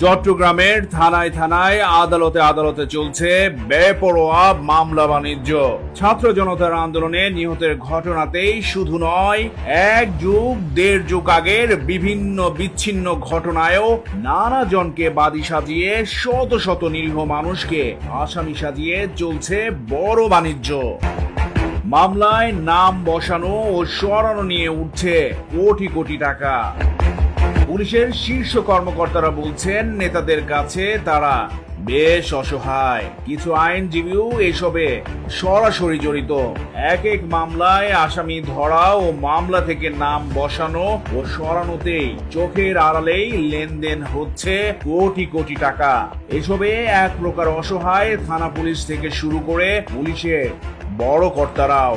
চট্টগ্রামের থানায় থানায় আদালতে আদালতে চলছে বেপরোয়া মামলা বাণিজ্য। ছাত্র জনতার আন্দোলনে নিহতের ঘটনাতেই শুধু নয়, এক যুগ, দেড় যুগ আগের বিভিন্ন বিচ্ছিন্ন ঘটনায়ও নানা জনকে বাদী সাজিয়ে শত শত নিরীহ মানুষকে আসামি সাজিয়ে চলছে বড় বাণিজ্য। মামলায় নাম বসানো ও সরানো নিয়ে উঠছে কোটি কোটি টাকা। পুলিশের শীর্ষ কর্মকর্তারা বলছেন, নেতাদের কাছে তারা বেশ অসহায়। কিছু আইনজীবীও এসবে সরাসরি জড়িত। এক এক মামলায় আসামি ধরা ও মামলা থেকে নাম বসানো ও সরানোতেই চোখের আড়ালেই লেনদেন হচ্ছে কোটি কোটি টাকা। এসবে এক প্রকার অসহায় থানা পুলিশ থেকে শুরু করে পুলিশের বড় কর্তারাও।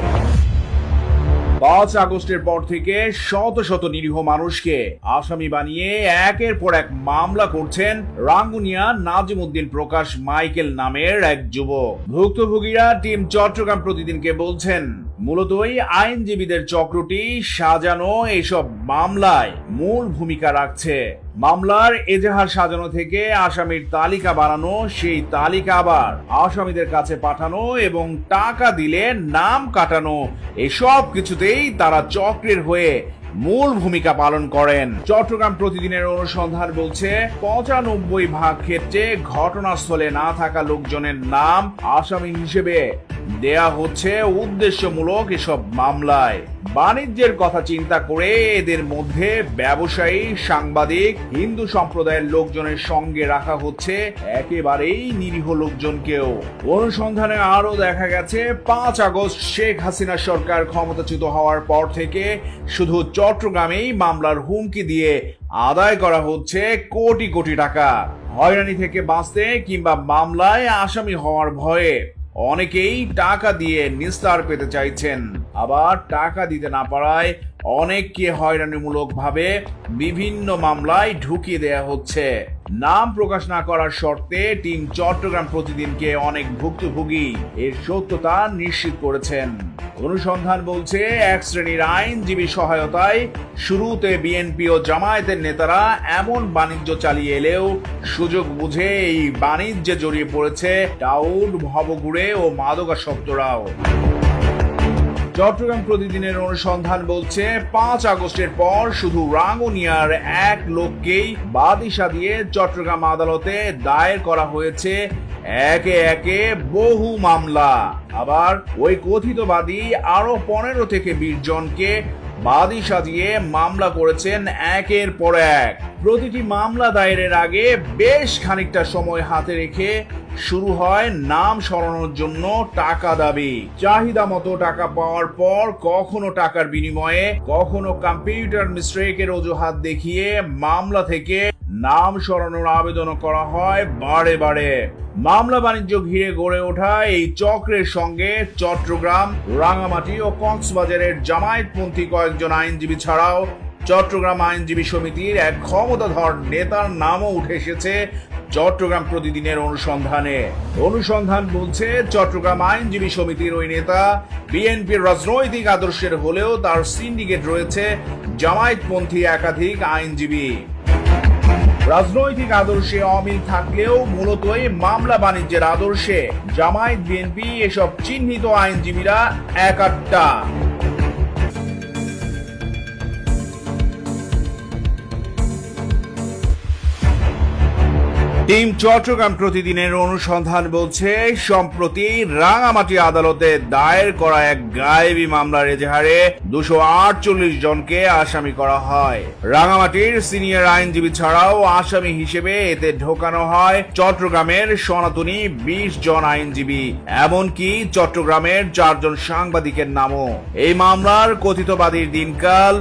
পাঁচ আগস্টের পর থেকে শত শত নিরীহ মানুষকে আসামি বানিয়ে একের পর এক মামলা করছেন রাঙ্গুনিয়া নাজিমুদ্দিন প্রকাশ মাইকেল নামের এক যুবক। ভুক্তভোগীরা টিম চট্টগ্রাম প্রতিদিনকে বলছেন মূলতই আইনজীবীদের চক্রটি সাজানো এসব মামলায় মূল ভূমিকা রাখছে। মামলার এজাহার সাজানো থেকে আসামির তালিকা বানানো, সেই তালিকা আবার আসামিদের কাছে পাঠানো এবং টাকা দিলে নাম কাটানো, এসব কিছুতেই তারা চক্রের হয়ে মূল ভূমিকা পালন করেন। চট্টগ্রাম প্রতিদিনের অনুসন্ধান বলছে, পঁচানব্বই ভাগ ক্ষেত্রে ঘটনাস্থলে না থাকা লোকজনের নাম আসামি হিসেবে দেয়া হচ্ছে উদ্দেশ্যমূলক এসব মামলায়। বাণিজ্যের কথা চিন্তা করে এদের মধ্যে ব্যবসায়ী, সাংবাদিক, হিন্দু সম্প্রদায়ের লোকজনের সঙ্গে রাখা হচ্ছে একেবারেই নিরীহ লোকজনকেও। অনুসন্ধানে আরও দেখা গেছে, পাঁচ আগস্ট শেখ হাসিনা সরকার ক্ষমতাচ্যুত হওয়ার পর থেকে শুধু চট্টগ্রামেই মামলার হুমকি দিয়ে আদায় করা হচ্ছে কোটি কোটি টাকা। হয়রানি থেকে বাঁচতে কিংবা মামলায় আসামি হওয়ার ভয়ে অনেকেই টাকা দিয়ে নিস্তার পেতে চাইছেন। আবার টাকা দিতে না পারায় অনেককে হয়রানিমূলক ভাবে বিভিন্ন মামলায় ঢুকিয়ে দেয়া হচ্ছে। নাম প্রকাশ না করার শর্তে টিম চট্টগ্রাম প্রতিদিনকে অনেক ভুক্তভোগী এর সত্যতা নিশ্চিত করেছেন। অনুসন্ধান বলছে এক শ্রেণির আইনজীবী সহায়তায় শুরুতে বিএনপি ও জামায়াতের নেতারা এমন বাণিজ্য চালিয়ে এলেও সুযোগ বুঝে এই বাণিজ্যে জড়িয়ে পড়েছে টাউন ভবঘুরে ও মাদকাসক্তরাও। চট্টগ্রাম প্রতিদিনের অনুসন্ধান বলছে, পাঁচ আগস্টের পর শুধু রাঙ্গুনিয়ার এক লোককেই বাদিসা দিয়ে চট্টগ্রাম আদালতে দায়ের করা হয়েছে। একে একে বহু মামলা। আবার ওই কথিতবাদী আরও পনেরো থেকে বিশ জনকে বাদী সাজিয়ে মামলা করেছেন একের পর এক। প্রতিটি মামলা দায়েরের আগে বেশ খানিকটা সময় হাতে রেখে শুরু হয় নাম সরানোর জন্য টাকা দাবি। চাহিদা মতো টাকা পাওয়ার পর কখনো টাকার বিনিময়ে, কখনো কম্পিউটার মিস্ট্রেকের অজুহাত দেখিয়ে মামলা থেকে নাম সরানোর আবেদন করা হয় বারে বারে। মামলা বাণিজ্য ঘিরে গড়ে ওঠা এই চক্রের সঙ্গে চট্টগ্রাম, রাঙামাটি ও কক্সবাজারের জামায়াতপন্থী কয়েকজন আইনজীবী ছাড়াও চট্টগ্রাম আইনজীবী সমিতির এক ক্ষমতাধর নেতার নামও উঠে এসেছে চট্টগ্রাম প্রতিদিনের অনুসন্ধানে। অনুসন্ধান বলছে, চট্টগ্রাম আইনজীবী সমিতির ওই নেতা বিএনপির রাজনৈতিক আদর্শের হলেও তার সিন্ডিকেট রয়েছে জামায়াতপন্থী একাধিক আইনজীবী। রাজনৈতিক আদর্শে অমিল থাকলেও মূলতই মামলা বাণিজ্যের আদর্শে। জামায়াত বিএনপি এসব চিহ্নিত আইনজীবীরা একাট্টা টিম চট্টগ্রাম প্রতিদিনের অনুসন্ধান বলছে, সম্প্রতি রাঙামাটি আদালতে দায়ের করা এক গায়েবী মামলার এজাহারে দুশো আটচল্লিশ জনকে আসামি করা হয়। রাঙামাটির সিনিয়র আইনজীবী ছাড়াও আসামি হিসেবে এতে ঢোকানো হয়। চট্টগ্রামের সনাতনী বিশ জন আইনজীবী, এমনকি চট্টগ্রামের চারজন সাংবাদিকের নামও। এই মামলার কথিত বাদীর দিনকাল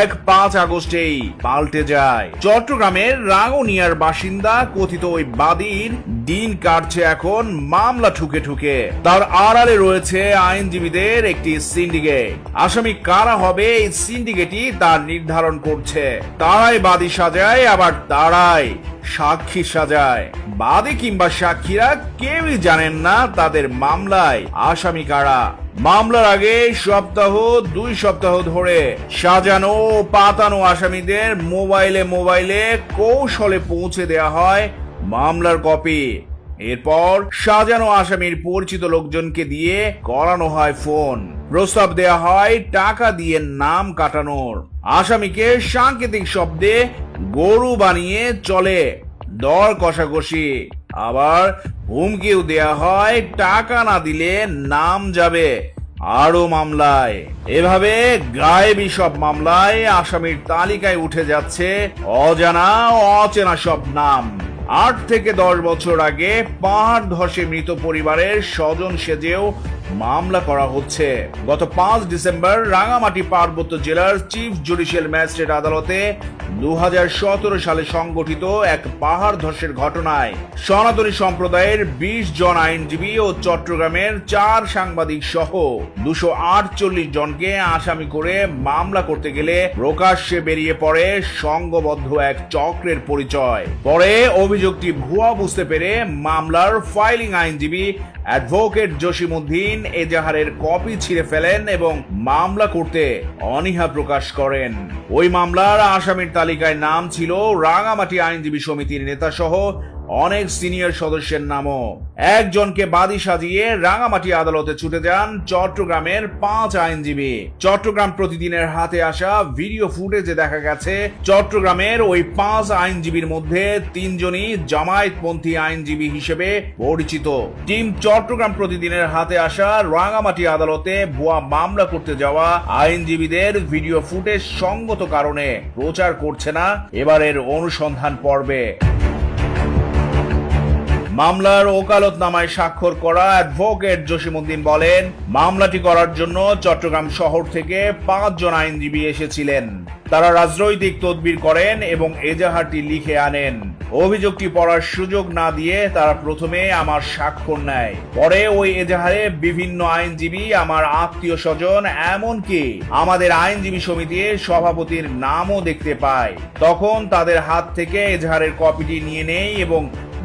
এক পাঁচ আগস্টেই পাল্টে যায়। চট্টগ্রামের রাঙ্গুনিয়ার বাসিন্দা কথিত ওই বাদীর দিন কাটছে এখন মামলা ঠুকে ঠুকে। তার আড়ালে রয়েছে আইনজীবীদের একটি সিন্ডিকেট। আসামি কারা হবে এই সিন্ডিকেটই তা নির্ধারণ করছে। তারাই বাদী সাজায়, আবার তারাই সাক্ষী সাজায়। বাদী কিংবা সাক্ষীরা কেউই জানেন না তাদের মামলায় আসামি কারা। মামলার আগে সপ্তাহ, দুই সপ্তাহ ধরে সাজানো পাতানো আসামিদের মোবাইলে মোবাইলে কৌশলে পৌঁছে দেয়া হয় মামলার কপি। এরপর সাজানো আসামির পরিচিত লোকজনকে দিয়ে করানো হয় ফোন। প্রস্তাব দেয়া হয় টাকা দিয়ে নাম কাটানোর। আসামিকে সাংকেতিক শব্দে গরু বানিয়ে চলে। দর কষাকষি। আবার হুমকিও দেয়া হয় টাকা না দিলে নাম যাবে আরও মামলায়। এভাবে গায়েবী সব মামলায় আসামির তালিকায় উঠে যাচ্ছে অজানা অচেনা সব নাম। আট থেকে দশ বছর আগে পাহাড় ধসে মৃত পরিবারের স্বজন সেজেও মামলা করা হচ্ছে। গত পাঁচ ডিসেম্বর রাঙামাটি পার্বত্য জেলার চিফ জুডিশিয়াল ম্যাজিস্ট্রেট আদালতে দু সালে সংগঠিত এক পাহাড় ধসের ঘটনায় সনাতনী সম্প্রদায়ের বিশ জন আইনজীবী ও চট্টগ্রামের চার সাংবাদিক সহ দুশো আটচল্লিশ জনকে আসামি করে মামলা করতে গেলে প্রকাশ্যে বেরিয়ে পড়ে সংঘবদ্ধ এক চক্রের পরিচয়। পরে অভিযোগটি ভুয়া বুঝতে পেরে মামলার ফাইলিং আইনজীবী অ্যাডভোকেট জসিমুদ্দিন এজাহারের কপি ছিঁড়ে ফেলেন এবং মামলা করতে অনীহা প্রকাশ করেন। ওই মামলার আসামির তালিকায় নাম ছিল রাঙামাটি আইনজীবী সমিতির নেতা সহ অনেক সিনিয়র সদস্যের নামও। একজনকে বাদী সাজিয়ে রাঙামাটি আদালতে ছুটে যান চট্টগ্রামের পাঁচ আইনজীবী। চট্টগ্রাম প্রতিদিনের হাতে আসা ভিডিও ফুটেজে দেখা গেছে, চট্টগ্রামের ওই পাঁচ আইনজীবীর মধ্যে তিনজনই জামায়াতপন্থী আইনজীবী হিসেবে পরিচিত। টিম চট্টগ্রাম প্রতিদিনের হাতে আসা রাঙামাটি আদালতে ভুয়া মামলা করতে যাওয়া আইনজীবীদের ভিডিও ফুটেজ সঙ্গত কারণে প্রচার করছে না। এবারের অনুসন্ধান পর্বে। মামলার ওকালতনামায় স্বাক্ষর করা অ্যাডভোকেট জসিমউদ্দিন বলেন, মামলাটি করার জন্য চট্টগ্রাম শহর থেকে পাঁচজন আইনজীবী এসেছিলেন। তারা রাজনৈতিক তদবির করেন এবং এজাহারটি লিখে আনেন। অভিযোগটি পড়ার সুযোগ না দিয়ে তারা প্রথমে আমার স্বাক্ষর নেয়। পরে ওই এজাহারে বিভিন্ন আইনজীবী, আমার আত্মীয় স্বজন এমনকি আমাদের আইনজীবী সমিতির সভাপতির নামও দেখতে পায়। তখন তাদের হাত থেকে এজাহারের কপিটি নিয়ে নেই এবং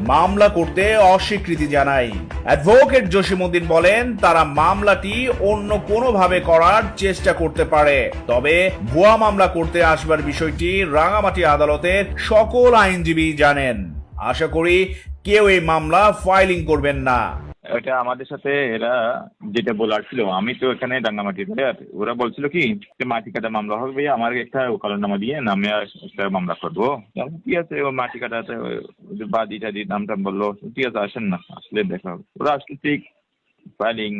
মামলা করতে অস্বীকৃতি জানায় অ্যাডভোকেট জসিমুদ্দিন বলেন, তারা মামলাটি অন্য কোনোভাবে করার চেষ্টা করতে পারে। তবে ভুয়া মামলা করতে আসবার বিষয়টি রাঙামাটি আদালতের সকল আইনজীবী জানেন। আশা করি কেউ এই মামলা ফাইলিং করবেন না। ওটা আমাদের সাথে এরা যেটা বলার ছিল আমি তো এখানে রাঙ্গামাটিতে আর ওরা বলছিল কি যে মাটি কাটা মামলা হবে ভাইয়া আমার একটা ওকালতনামা দিয়ে নামে একটা মামলা করব। ঠিক আছে ও মাটি কাটাতে বাদি টাদি নাম টাম বলল ঠিক আছে আসেন না আসলে দেখা হবে। ওরা আসলে ঠিক ফাইলিং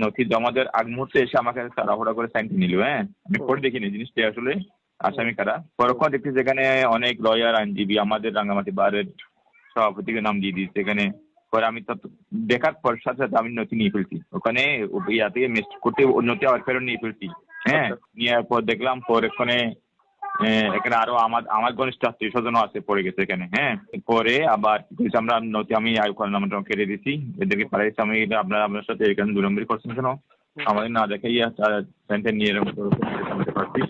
নথি জমা দেওয়ার আগ মুহূর্তে এসে আমাকে তাড়াহুড়া করে সাইন নিল হ্যাঁ? আমি পরে দেখিনি জিনিসটা আসলে আসামি কারা। পরক্ষণ দেখছি যেখানে অনেক লয়ার আইনজীবী আমাদের রাঙ্গামাটি বারের সভাপতিকে নাম দিয়ে দিয়েছে এখানে পরে আমি তো দেখার পর সাথে সাথে আমি নথি নিয়ে ফেলছি। ওখানে ইয়া থেকে মিস করতে নথি আবার ফেরত নিয়ে ফেলছি। হ্যাঁ নেওয়ার পর দেখলাম পর এখানে এখানে আরও আমার আমার ঘনিষ্ঠ আত্মীয় স্বজনও আছে পড়ে গেছে এখানে হ্যাঁ। পরে আবার আমরা নথি আমি নামটা কেটে দিছি এদেরকে পাঠাইছি আমি আপনারা আপনার সাথে এখানে দুরম্বরি করছেন কেন আমাদের না দেখাইয়া তারা নিয়ে এরকম পারছি।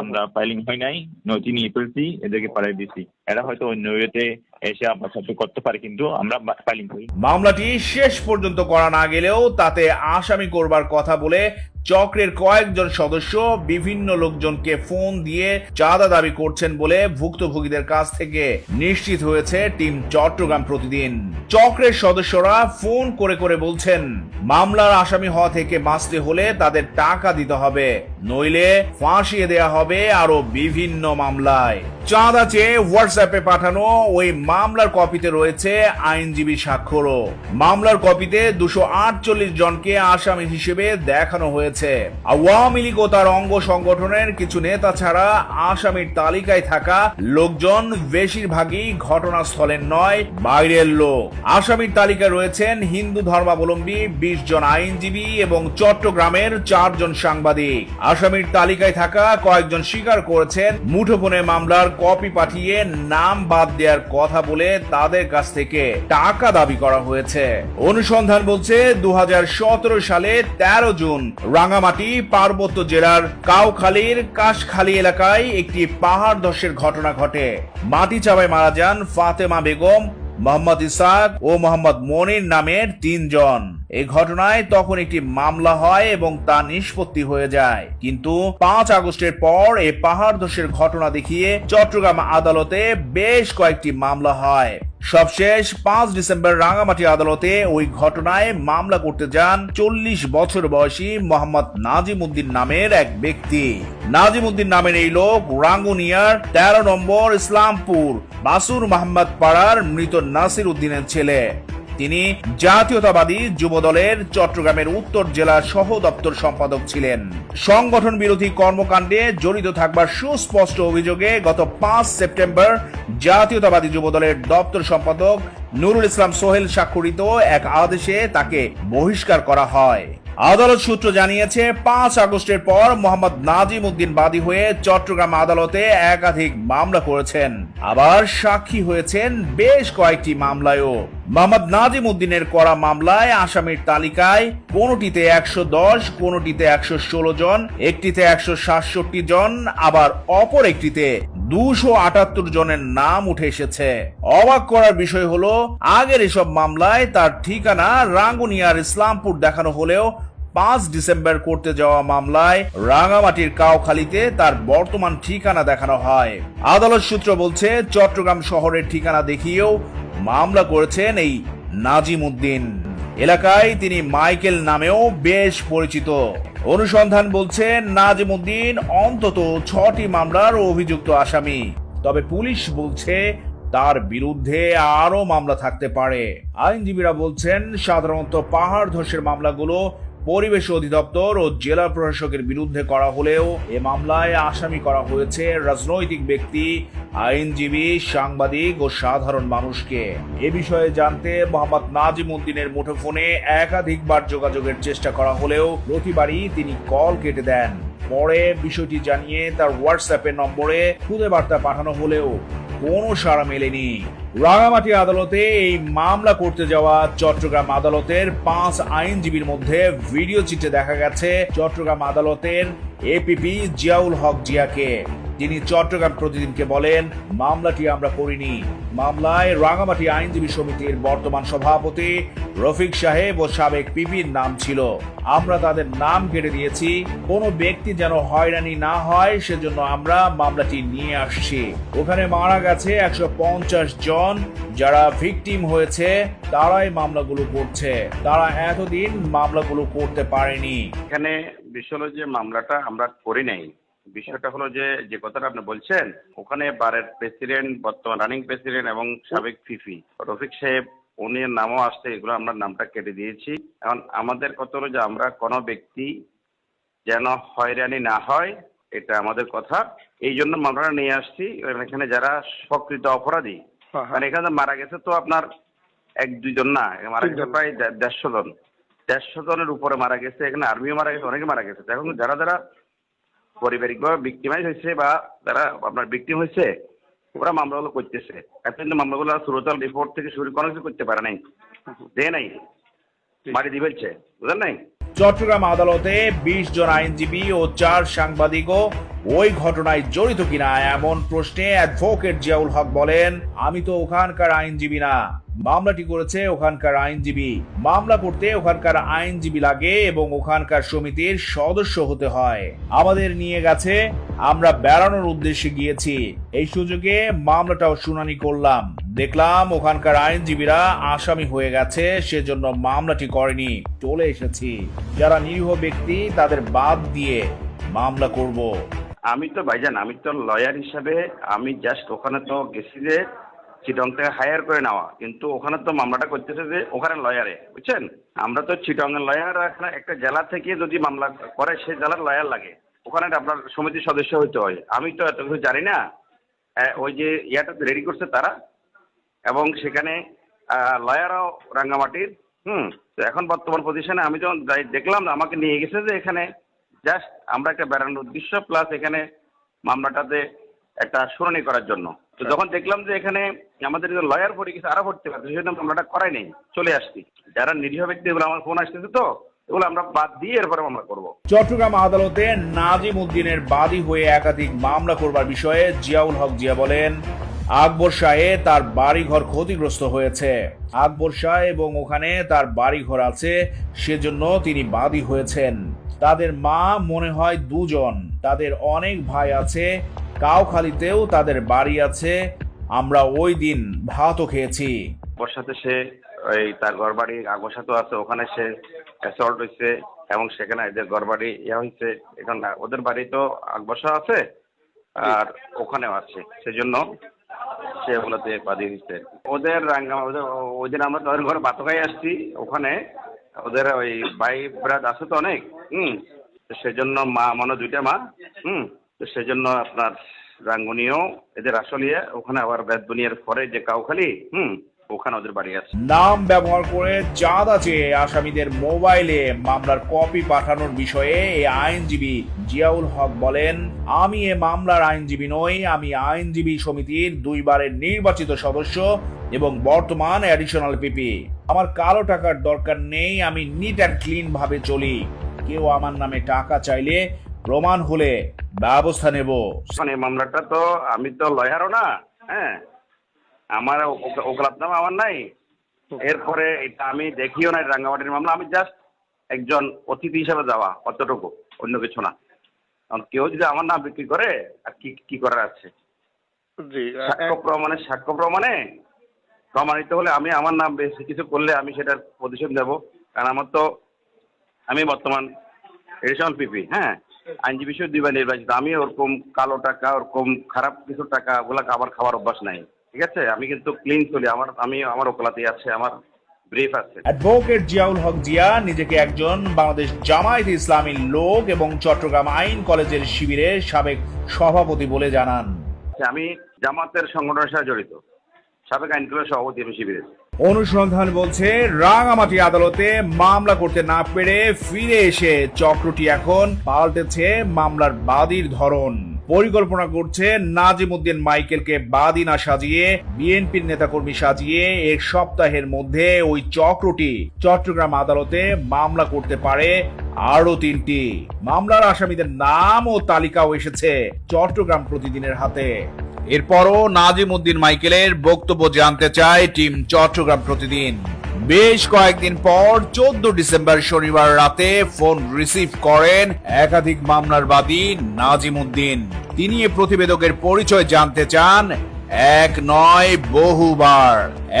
আমরা ফাইলিং হয় নাই নথি নিয়ে ফেলছি এদেরকে পাঠিয়ে দিছি এরা হয়তো অন্য ইয়েতে এসে আপনার সাথে করতে পারে, কিন্তু আমরা ফাইলিং করি মামলাটি শেষ পর্যন্ত করা না গেলেও তাতে আসামি করবার কথা বলে চক্রের কয়েকজন সদস্য বিভিন্ন লোকজনকে ফোন দিয়ে চাঁদা দাবি করছেন বলে ভুক্তভোগীদের কাছ থেকে নিশ্চিত হয়েছে টিম চট্টগ্রাম প্রতিদিন। চক্রের সদস্যরা ফোন করে করে বলছেন, মামলার আসামি হওয়া থেকে বাঁচতে হলে তাদের টাকা দিতে হবে, নইলে ফাঁসিয়ে দেয়া হবে আরও বিভিন্ন মামলায়। চাঁদা চেয়ে হোয়াটসঅ্যাপে পাঠানো ওই মামলার কপিতে রয়েছে আইনজীবী স্বাক্ষরও। মামলার কপিতে দুশো আটচল্লিশ জনকে আসামি হিসেবে দেখানো হয়েছে। আওয়ামী লীগ ও তার অঙ্গ সংগঠনের কিছু নেতা ছাড়া আসামির তালিকায় থাকা লোকজন বেশিরভাগই ঘটনাস্থলের নয়, বাইরের লোক। আসামির তালিকায় রয়েছেন হিন্দু ধর্মাবলম্বী বিশ জন আইনজীবী এবং চট্টগ্রামের চারজন সাংবাদিক। আসামির তালিকায় থাকা কয়েকজন স্বীকার করেছেন মুঠোফোনে মামলার কপি পাঠিয়ে নাম বাদ দেওয়ার কথা বলে তাদের কাছ থেকে টাকা দাবি করা হয়েছে। অনুসন্ধান বলছে, দুহাজার সতেরো সালে ১৩ জুন রাঙামাটি, পার্বত্য জেলার কাউখালীর কাশখালী এলাকায় একটি পাহাড় ধসের ঘটনা ঘটে। মাটি চাপায় মারা যান ফাতেমা বেগম, মোহাম্মদ ইসাক ও মোহাম্মদ মনির নামের তিনজন। এই ঘটনায় তখন একটি মামলা হয় এবং তা নিষ্পত্তি হয়ে যায়। কিন্তু পাঁচ আগস্টের পর এই পাহাড় ধসের ঘটনা দেখিয়ে চট্টগ্রাম আদালতে বেশ কয়েকটি মামলা হয়। সবশেষ পাঁচ ডিসেম্বর রাঙামাটি আদালতে ওই ঘটনায় মামলা করতে যান চল্লিশ বছর বয়সী মোহাম্মদ নাজিম উদ্দিন নামের এক ব্যক্তি। নাজিম উদ্দিন নামের এই লোক রাঙ্গুনিয়ার তেরো নম্বর ইসলামপুর বাসুর মোহাম্মদ পাড়ার মৃত নাসির উদ্দিনের ছেলে। তিনি জাতীয়তাবাদী যুবদলের চট্টগ্রামের উত্তর জেলার সহ দপ্তর সম্পাদক ছিলেন। সংগঠন বিরোধী কর্মকাণ্ডে জড়িত থাকবার সুস্পষ্ট অভিযোগে গত পাঁচ সেপ্টেম্বর জাতীয়তাবাদী যুবদলের দপ্তর সম্পাদক নুরুল ইসলাম সোহেল স্বাক্ষরিত এক আদেশে তাকে বহিষ্কার করা হয়। আদালত সূত্র জানিয়েছে, পাঁচ আগস্টের পর মোহাম্মদ নাজিম উদ্দিন বাদী হয়ে চট্টগ্রাম আদালতে একাধিক মামলা করেছেন। আবার সাক্ষী হয়েছেন বেশ কয়েকটি মামলায়ও। মোহাম্মদ নাজিম উদ্দিনের করা মামলায় আসামির তালিকায় কোনটিতে একশো দশ, কোনটিতে একশো ষোলো জন, একটিতে একশো সাতষট্টি জন, আবার অপর একটিতে দুশো আটাত্তর জনের নাম উঠে এসেছে। অবাক করার বিষয় হলো, আগের এসব মামলায় তার ঠিকানা রাঙ্গুনিয়ার ইসলামপুর দেখানো হলেও পাঁচ ডিসেম্বর করতে যাওয়া মামলায় রাঙামাটির কাউখালীতে তার বর্তমান ঠিকানা দেখানো হয়। আদালত সূত্র বলছে, চট্টগ্রাম শহরের ঠিকানা দেখিয়েও মামলা করেছেন এই নাজিম উদ্দিন এলাকায় তিনি মাইকেল নামেও বেশ পরিচিত। অনুসন্ধান বলছে নাজিম উদ্দিন অন্তত ছটি মামলার অভিযুক্ত আসামি। তবে পুলিশ বলছে, তার বিরুদ্ধে আরও মামলা থাকতে পারে। আইনজীবীরা বলছেন, সাধারণত পাহাড় ধসের মামলাগুলো পরিবেশ অধিদপ্তর ও জেলা প্রশাসকের বিরুদ্ধে করা হলেও এ মামলায় আসামি করা হয়েছে রাজনৈতিক ব্যক্তি, আইনজীবী, সাংবাদিক ও সাধারণ মানুষকে। এ বিষয়ে জানতে মোহাম্মদ নাজিম উদ্দিনের মুঠোফোনে একাধিকবার যোগাযোগের চেষ্টা করা হলেও প্রতিবারই তিনি কল কেটে দেন। পরে বিষয়টি জানিয়ে তার হোয়াটসঅ্যাপের নম্বরে খুদে বার্তা পাঠানো হলেও কোনো সাড়া মেলেনি। রাঙামাটি আদালতে এই মামলা করতে যাওয়া চট্টগ্রাম আদালতের পাঁচ আইনজীবীর মধ্যে ভিডিও চিত্রে দেখা গেছে চট্টগ্রাম আদালতের এপিপি জিয়াউল হক জিয়াকে। তিনি চট্টগ্রাম প্রতিদিনকে বলেন, মামলাটি আমরা করিনি। মামলায় রাঙামাটি আইনজীবী সমিতির বর্তমান সভাপতি রফিক সাহেব ও সাবেক পিপির নাম ছিল। আমরা তাদের নাম কেটে দিয়েছি। কোনো ব্যক্তি যেন হয়রানি না হয়, সেজন্য আমরা মামলাটি নিয়ে আসছি। ওখানে মারা গেছে একশো পঞ্চাশ জন। যারা ভিকটিম হয়েছে, তারাই মামলাগুলো করছে। তারা এতদিন মামলাগুলো করতে পারেনি। এখানে বিষয় যে মামলাটা আমরা করি নাই। বিষয়টা হলো যে যে কথাটা আপনি বলছেন ওখানে বারের প্রেসিডেন্ট বর্তমান রানিং প্রেসিডেন্ট এবং সাবেক ফিফি রফিক সাহেব উনি নামও আসছে এগুলো আমরা নামটা কেটে দিয়েছি। এখন আমাদের কথা হলো যে আমরা কোনো ব্যক্তি যেন হয়রানি না হয় এটা আমাদের কথা। এই জন্য মামলাটা নিয়ে আসছি এখানে যারা প্রকৃত অপরাধী মানে এখানে মারা গেছে তো আপনার এক দুইজন না মারা গেছে প্রায় দেড়শো জন। দেড়শো জনের উপরে মারা গেছে এখানে আর্মিও মারা গেছে অনেকে মারা গেছে। এখন যারা যারা পারিবারিকভাবে ভিক্টিমাইজ হয়েছে বা তারা আপনার ভিক্টিম হয়েছে ওরা মামলাগুলো করতেছে। এখন কিন্তু মামলাগুলো সুরতাল রিপোর্ট থেকে শুরু কোনো কিছু করতে পারে নাই। দে নাই। মারি দিয়ে ফেলছে। বুঝলেন নাই? চট্টগ্রাম আদালতে বিশ জন আইনজীবী ও চার সাংবাদিকও ওই ঘটনায় জড়িত কিনা এমন প্রশ্নে অ্যাডভোকেট জিয়াউল হক বলেন, আমি তো ওখানকার আইনজীবী না। মামলাটি করেছে ওখানকার আইনজীবী। মামলা করতে ওখানকার আইনজীবী লাগে এবং ওখানকার সমিতির সদস্য হতে হয়। আমাদের নিয়ে গেছে, আমরা বেড়ানোর উদ্দেশ্যে গিয়েছি। এই সুযোগে মামলাটাও শুনানি করলাম। দেখলাম ওখানকার আইনজীবীরা আসামি হয়ে গেছে, সেজন্য মামলাটি করেনি। চলে এসেছি। যারা নিরীহ ব্যক্তি, তাদের বাদ দিয়ে মামলা করব। আমি তো ভাইজান, আমি তো লয়ার হিসাবে, আমি জাস্ট ওখানে তো গেছি যে চিটং থেকে হায়ার করে নেওয়া। কিন্তু ওখানে তো মামলাটা করতেছে যে ওখানে লয়ারে বুঝছেন? আমরা তো চিটংয়ের লয়ার এখানে একটা জেলা থেকে যদি মামলা করে, সেই জেলার লয়ার লাগে। ওখানে আপনার সমিতির সদস্য হইতে হয়। আমি তো এত কিছু জানি না। ওই যে ইয়াটা রেডি করছে তারা। এবং সেখানে লয়ারও রাঙ্গামাটির, হুম? তো এখন বর্তমান পজিশনে আমি যখন দেখলাম আমাকে নিয়ে গেছে যে এখানে জাস্ট আমরা একটা বেড়ানোর উদ্দেশ্য প্লাস এখানে মামলাটাতে একটা শুনানি করার জন্য। তো যখন দেখলাম যে এখানে আমাদের লয়ার পড়ে কিছু আরও পড়তে পারছে সেই জন্য মামলাটা করাই নেই চলে আসছি। যারা নিরীহ ব্যক্তি এগুলো আমার ফোন আসতেছে তো এগুলো আমরা বাদ দিয়ে এরপরে মামলা করব। চট্টগ্রাম আদালতে নাজিম উদ্দিনের বাদী হয়ে একাধিক মামলা করবার বিষয়ে জিয়াউল হক জিয়া বলেন আকবর শাহে তার বাড়িঘর ক্ষতিগ্রস্ত হয়েছে। আকবর শাহ এবং ওখানে তার বাড়িঘর আছে সেজন্য তিনি বাদী হয়েছেন। তাদের মা মনে হয় দুজন। তাদের অনেক ভাই আছে, কাউখালীতেও তাদের বাড়ি আছে। আমরা ওই দিন ভাতও খেয়েছি। ওর সাথে সে ওই তার ঘর বাড়ি আগর সাথে আছে, ওখানে সে অ্যাসল্ট হয়েছে এবং সেখানে এদের ঘর বাড়ি ইয়া হয়েছে এখন ওদের বাড়ি তো আগবসা আছে আর ওখানেও আছে। সেজন্য সে ওগুলোতে বাদী হয়েছে ওদের রাঙ্গা ওদের ওই দিন আমরা তাদের ঘরে খাই আসছি ওখানে। ওদের ওই ভাই ব্রাদ আছে তো অনেক, হুম সেজন্য মা মানে দুইটা মা, হুম, তো সেজন্য আপনার রাঙ্গুনিও এদের আসলিয়া, ওখানে আবার বেদবুনিয়ার পরে যে কাউখালি, হুম ওখানে ওদের বাড়ি আছে। নাম ব্যবহার করে চাঁদা চেয়ে আসামিদের মোবাইলে মামলার কপি পাঠানোর বিষয়ে এই আইনজীবী জিয়াউল হক বলেন আমি এ মামলার আইনজীবী নই আমি আইনজীবী সমিতির দুইবারের নির্বাচিত সদস্য এবং বর্তমান অ্যাডিশনাল পিপি আমার কালো টাকার দরকার নেই আমি নিট অ্যান্ড ক্লিন ভাবে চলি। কেউ আমার নামে টাকা চাইলে প্রমাণ হলে ব্যবস্থা নেব। মানে মামলাটা তো আমি তো লয়ারও না হ্যাঁ? আমার ও- নাম আমার নাই। এরপরে এটা আমি দেখিও না রাঙ্গামাটির মামলা আমি জাস্ট একজন অতিথি হিসাবে যাওয়া অতটুকু অন্য কিছু না। কারণ কেউ যদি আমার নাম বিক্রি করে আর কি কি করার আছে? সাক্ষ্য প্রমাণে সাক্ষ্য প্রমাণে প্রমাণিত হলে আমি আমার নাম বেশি কিছু করলে আমি সেটার প্রতিশোধ নেব কারণ আমার তো আমি বর্তমান এডিশনাল পিপি হ্যাঁ? আইনজীবী হিসেবে দুইবার নির্বাচিত। আমি ওরকম কালো টাকা ওরকম খারাপ কিছু টাকা ওগুলা আবার খাবার অভ্যাস নাই। ঠিক আছে? আমি কিন্তু ক্লিন চলি। আমার আমি আমার ওকালাতে আছে আমার ব্রিফ আছে। অ্যাডভোকেট জিয়াউল হক জিয়া নিজেকে একজন বাংলাদেশ জামায়াত ইসলামীর লোক এবং চট্টগ্রাম আইন কলেজের শিবিরের সাবেক সভাপতি বলে জানান। আমি জামাতের সংগঠনের সাথে জড়িত। সাবেক আইন কলেজের সভাপতি আমি শিবিরের অনুসন্ধান বলছে রাঙামাটি আদালতে মামলা করতে না পেরে ফিরে এসে চক্রটি এখন পাল্টেছে মামলার বাদীর ধরন। পরিকল্পনা করছে নাজিম উদ্দিন মাইকেলকে বাদী না সাজিয়ে, বিএনপির নেতাকর্মী সাজিয়ে এক সপ্তাহের মধ্যে ওই চক্রটি চট্টগ্রাম আদালতে মামলা করতে পারে আরও তিনটি। মামলার আসামিদের নাম ও তালিকাও এসেছে চট্টগ্রাম প্রতিদিনের হাতে। এরপরও নাজিম উদ্দিন মাইকেলের বক্তব্য জানতে চায় টিম চট্টগ্রাম প্রতিদিন। বেশ কয়েকদিন পর চোদ্দ ডিসেম্বর শনিবার রাতে ফোন রিসিভ করেন একাধিক মামলার বাদী নাজিম উদ্দিন তিনি এ প্রতিবেদকের পরিচয় জানতে চান এক নয় বহুবার।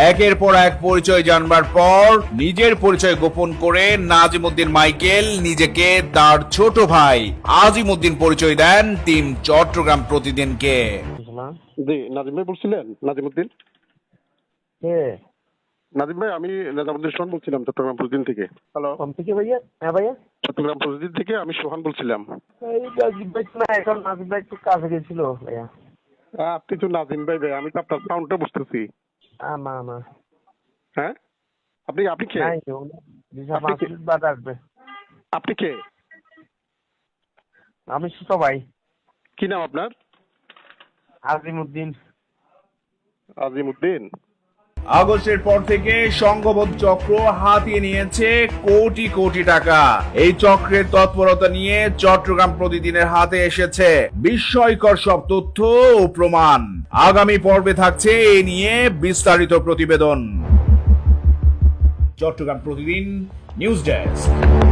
একের পর এক পরিচয় জানবার পর নিজের পরিচয় গোপন করে নাজিম উদ্দিন মাইকেল নিজেকে তার ছোট ভাই আজিম উদ্দিন পরিচয় দেন টিম চট্টগ্রাম প্রতিদিনকে। নাজিম ভাই বলছিলেন? নাজিমুদ্দিন? কে নাজিম ভাই আমি নাজিমুদ্দিন সোহান বলছিলাম চট্টগ্রাম প্রতিদিন থেকে। হ্যালো কোন থেকে ভাইয়া? হ্যাঁ ভাইয়া? চট্টগ্রাম প্রতিদিন থেকে আমি সোহান বলছিলাম। এই নাজিব ভাই না এখন নাজিব ভাই একটু কাজে গেছিল ভাইয়া। আপনি তো নাজিম ভাই ভাই আমি তো আপনার সাউন্ডটা বুঝতেছি। আমা আমা হ্যাঁ? আপনি আপনি কে? আপনি কে? আমি ছোট ভাই কি? নাম আপনার? আজিমউদ্দিন আজিমুদ্দিন? আগস্টের পর থেকে সংঘবদ্ধ চক্র হাতিয়ে নিয়েছে কোটি কোটি টাকা। এই চক্রের তৎপরতা নিয়ে চট্টগ্রাম প্রতিদিনের হাতে এসেছে বিস্ময়কর সব তথ্য ও প্রমাণ। আগামী পর্বে থাকছে এ নিয়ে বিস্তারিত প্রতিবেদন। চট্টগ্রাম প্রতিদিন নিউজ ডেস্ক।